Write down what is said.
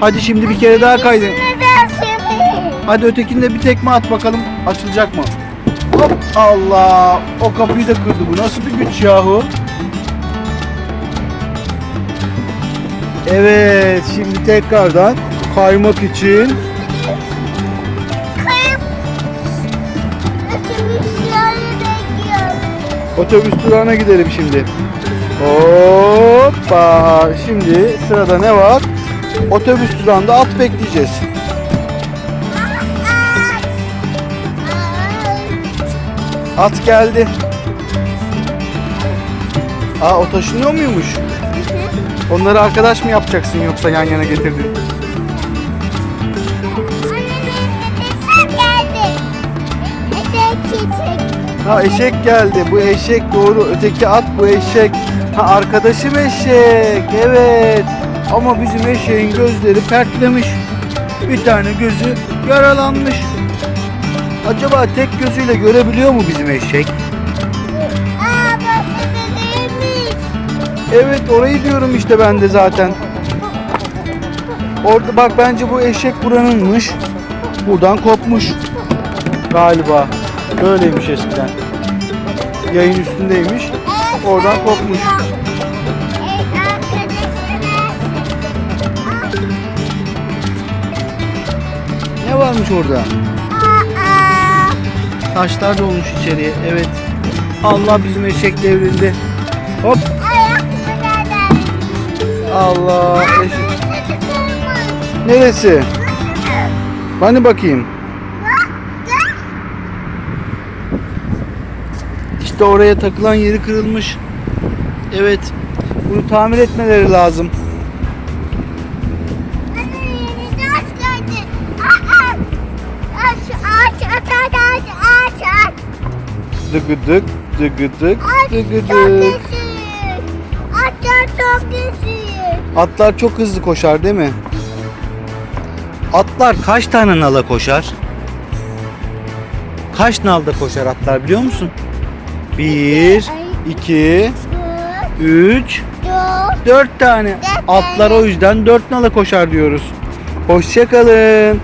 Hadi şimdi bir kere daha kaydın. Hadi ötekinde bir tekme at bakalım açılacak mı? Hop Allah o kapıyı da kırdı bu nasıl bir güç yahu? Evet şimdi tekrardan kaymak için otobüs durağına gidelim şimdi. Hoppa şimdi sırada ne var? Otobüs durağında at bekleyeceğiz. At geldi. Aa o taşınıyor muymuş? Onları arkadaş mı yapacaksın yoksa yan yana getirdin? Ha eşek geldi. Bu eşek doğru. Öteki at bu eşek. Ha arkadaşım eşek. Evet. Ama bizim eşeğin gözleri pertlemiş. Bir tane gözü yaralanmış. Acaba tek gözüyle görebiliyor mu bizim eşek? Evet orayı diyorum işte ben de zaten. Orada bak bence bu eşek buranınmış. Buradan kopmuş. Galiba. Böyleymiş eskiden. Yayın üstündeymiş. Oradan kopmuş. Ne varmış orada? Taşlar dolmuş içeriye. Evet. Allah bizim eşek devrildi. Hop. Allah. Eşek. Neresi? Hani bakayım. İşte oraya takılan yeri kırılmış. Evet. Bunu tamir etmeleri lazım. Dıgıdık, dıgıdık, dıgıdık. Atlar çok güçlü. Atlar çok hızlı koşar değil mi? Atlar kaç tane nala koşar? Kaç nalda koşar atlar biliyor musun? Bir, iki, üç, Dört. tane. Atlar o yüzden dört nala koşar diyoruz. Hoşçakalın.